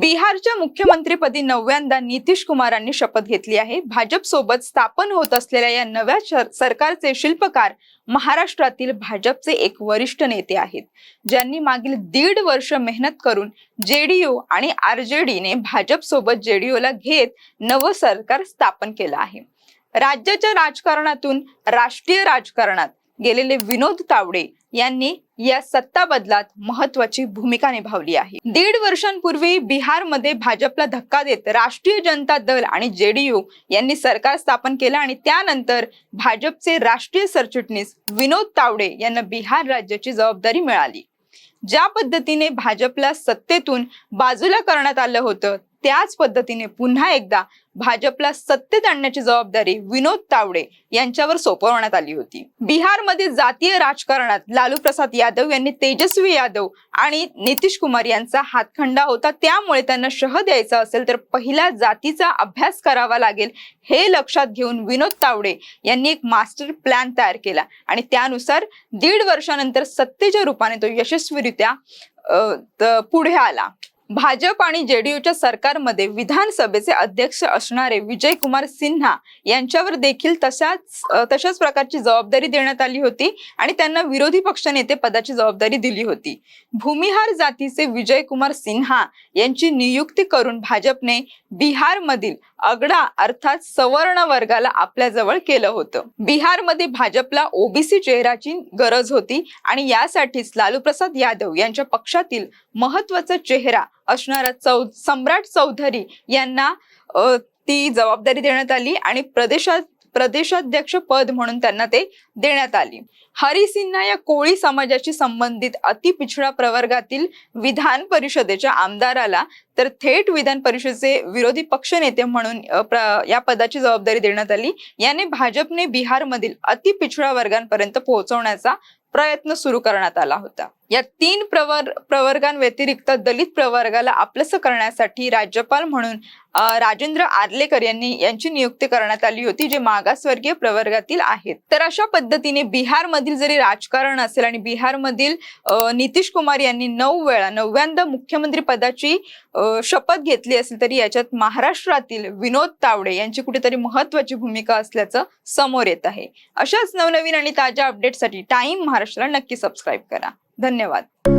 बिहारच्या मुख्यमंत्रीपदी नवव्यांदा नितीश कुमारांनी शपथ घेतली आहे. भाजप सोबत स्थापन होत असलेल्या या नव्या सरकारचे शिल्पकार महाराष्ट्रातील भाजपचे एक वरिष्ठ नेते आहेत. ज्यांनी मागील दीड वर्ष मेहनत करून जेडीयू आणि आरजेडीने भाजप सोबत जेडीयूला घेत नवं सरकार स्थापन केलं आहे. राज्याच्या राजकारणातून राष्ट्रीय राजकारणात गेलेले विनोद तावडे यांनी या सत्ता बदलात महत्वाची भूमिका निभावली आहे. दीड वर्षांपूर्वी बिहारमध्ये भाजपला धक्का देत राष्ट्रीय जनता दल आणि जेडीयू यांनी सरकार स्थापन केलं आणि त्यानंतर भाजपचे राष्ट्रीय सरचिटणीस विनोद तावडे यांना बिहार राज्याची जबाबदारी मिळाली. ज्या पद्धतीने भाजपला सत्तेतून बाजूला करण्यात आलं होतं त्याच पद्धतीने पुन्हा एकदा भाजपला सत्तेत आणण्याची जबाबदारी विनोद तावडे यांच्यावर सोपवण्यात आली होती. बिहारमध्ये जातीय राजकारणात लालू प्रसाद यादव यांनी तेजस्वी यादव आणि नितीश कुमार यांचा हातखंडा होता. त्यामुळे त्यांना शह द्यायचा असेल तर पहिल्या जातीचा अभ्यास करावा लागेल हे लक्षात घेऊन विनोद तावडे यांनी एक मास्टर प्लॅन तयार केला आणि त्यानुसार दीड वर्षानंतर सत्तेच्या रूपाने तो यशस्वीरित्या पुढे आला. भाजप आणि जेडीयूच्या सरकारमध्ये विधानसभेचे अध्यक्ष असणारे विजय कुमार सिन्हा यांच्यावर देखील तशाच तशाच प्रकारची जबाबदारी देण्यात आली होती आणि त्यांना विरोधी पक्षनेते पदाची जबाबदारी दिली होती. भूमिहार जातीचे विजय कुमार सिन्हा यांची नियुक्ती करून भाजपने बिहारमधील अगडा अर्थात सवर्ण वर्गाला आपल्याजवळ केलं होतं. बिहारमध्ये भाजपला ओबीसी चेहऱ्याची गरज होती आणि यासाठीच लालू प्रसाद यादव यांच्या पक्षातील महत्त्वाचा चेहरा असणारा चौ सम्राट चौधरी यांना ती जबाबदारी देण्यात आली आणि प्रदेशात प्रदेशाध्यक्ष पद म्हणून त्यांना ते देण्यात आली. हरी सिन्हा या कोळी समाजाशी संबंधित अति पिछडा प्रवर्गातील विधान परिषदेच्या आमदाराला तर थेट विधान परिषदेचे विरोधी पक्षनेते म्हणून या पदाची जबाबदारी देण्यात आली. याने भाजपने बिहारमधील अति पिछडा वर्गांपर्यंत पोहोचवण्याचा प्रयत्न सुरू करण्यात आला होता. या तीन प्रवर प्रवर्गांव्यतिरिक्त दलित प्रवर्गाला आपलंस करण्यासाठी राज्यपाल म्हणून राजेंद्र आर्लेकर यांनी यांची नियुक्ती करण्यात आली होती जे मागासवर्गीय प्रवर्गातील आहेत. तर अशा पद्धतीने बिहारमधील जरी राजकारण असेल आणि बिहारमधील नितीश कुमार यांनी नऊ वेळा नव्यांदा मुख्यमंत्री पदाची शपथ घेतली असेल तरी याच्यात महाराष्ट्रातील विनोद तावडे यांची कुठेतरी महत्वाची भूमिका असल्याचं समोर येत आहे. अशाच नवनवीन आणि ताज्या अपडेटसाठी टाइम महाराष्ट्राला नक्की सबस्क्राईब करा. धन्यवाद.